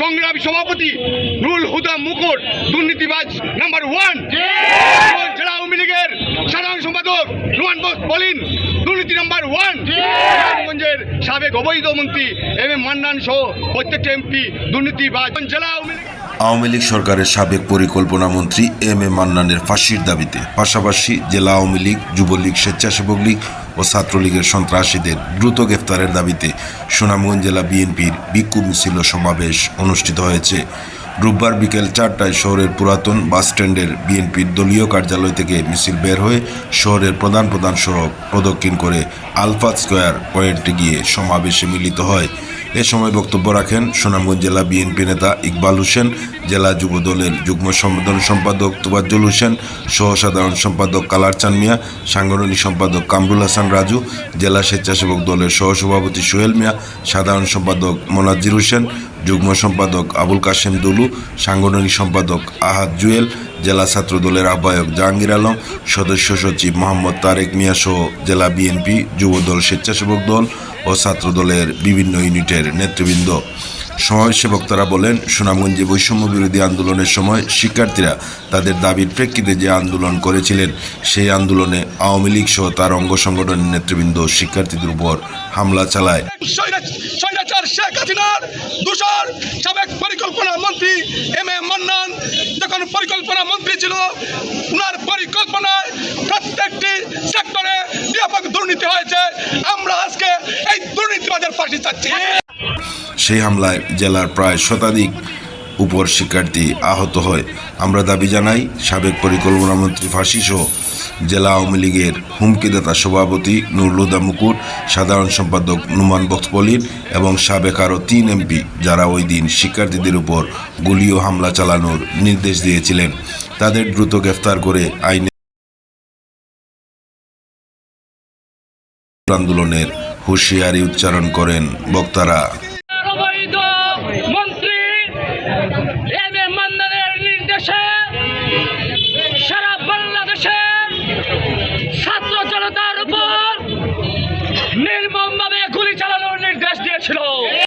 সংগ্রামী সভাপতি নুরুল হুদা মুকুট দুর্নীতিবাজ নাম্বার ওয়ান জেলা আওয়ামী লীগের সাধারণ সম্পাদক রুমান বোস বলিন দুর্নীতি নাম্বার ওয়ান নারায়ণগঞ্জের সাবেক অবৈধ মন্ত্রী এম এম মান্নান সহ প্রত্যেকটা এমপি দুর্নীতিবাজ। জেলা আওয়ামী লীগ আওয়ামী লীগ সরকারের সাবেক পরিকল্পনা মন্ত্রী এম এ মান্নানের ফাঁসির দাবিতে। পাশাপাশি জেলা আওয়ামী লীগ যুবলীগ স্বেচ্ছাসেবক লীগ ও ছাত্রলীগের সন্ত্রাসীদের দ্রুত গ্রেফতারের দাবিতে সুনামগঞ্জ জেলা বিএনপির বিক্ষোভ মিছিল সমাবেশ অনুষ্ঠিত হয়েছে। রোববার বিকেল চারটায় শহরের পুরাতন বাসস্ট্যান্ডের বিএনপির দলীয় কার্যালয় থেকে মিছিল বের হয়ে শহরের প্রধান প্রধান সড়ক প্রদক্ষিণ করে আলফা স্কোয়ার পয়েন্টে গিয়ে সমাবেশে মিলিত হয়। এ সময় বক্তব্য রাখেন সুনামগঞ্জ জেলা বিএনপি নেতা ইকবাল হোসেন, জেলা যুবদলের যুগ্ম সম্পাদন সম্পাদক তোবাজ্জুল হোসেন সহ সাধারণ সম্পাদক কালার চান মিয়া, সাংগঠনিক সম্পাদক কামরুল হাসান রাজু, জেলা স্বেচ্ছাসেবক দলের সহসভাপতি সোহেল মিয়া, সাধারণ সম্পাদক মোনাজির হোসেন যুগ্ম সম্পাদক আবুল কাশেম দুলু, সাংগঠনিক সম্পাদক আহাদ জুয়েল, জেলা ছাত্র দলের আহ্বায়ক জাহাঙ্গীর আলম, সদস্য সচিব মোহাম্মদ তারেক মিয়া সহ জেলা বিএনপি যুবদল স্বেচ্ছাসেবক দল ও ছাত্র দলের বিভিন্ন ইউনিটের নেতৃবৃন্দ। সমাবেশে বক্তারা বলেন, সুনামগঞ্জে বৈষম্য বিরোধী আন্দোলনের সময় শিক্ষার্থীরা তাদের দাবির প্রেক্ষিতে যে আন্দোলন করেছিলেন, সেই আন্দোলনে আওয়ামী লীগ সহ তার অঙ্গ সংগঠনের নেতৃবৃন্দ শিক্ষার্থীদের উপর হামলা চালায়। শেখ হাসিনার দূষর সাবেক পরিকল্পনা মন্ত্রী এম এ মান্নান, যখন পরিকল্পনা মন্ত্রী ছিল, উনার পরিকল্পনায় প্রত্যেকটি সেক্টরে ব্যাপক দুর্নীতি হয়েছে। আমরা আজকে এই দুর্নীতিবাদের ফাঁসি চাচ্ছি। সেই হামলায় জেলার প্রায় শতাধিক উপর শিক্ষার্থী আহত হয়। আমরা দাবি জানাই, সাবেক পরিকল্পনা মন্ত্রী ফাঁসি সহ জেলা আওয়ামী লীগের হুমকিদাতা সভাপতি নুরুলুদা মুকুট, সাধারণ সম্পাদক নুমান বক্সপলিন এবং সাবেক আরও তিন এমপি যারা ওই দিন শিক্ষার্থীদের উপর গুলি ও হামলা চালানোর নির্দেশ দিয়েছিলেন। তাদের দ্রুত গ্রেফতার করে আইনে আন্দোলনের হুঁশিয়ারি উচ্চারণ করেন বক্তারা।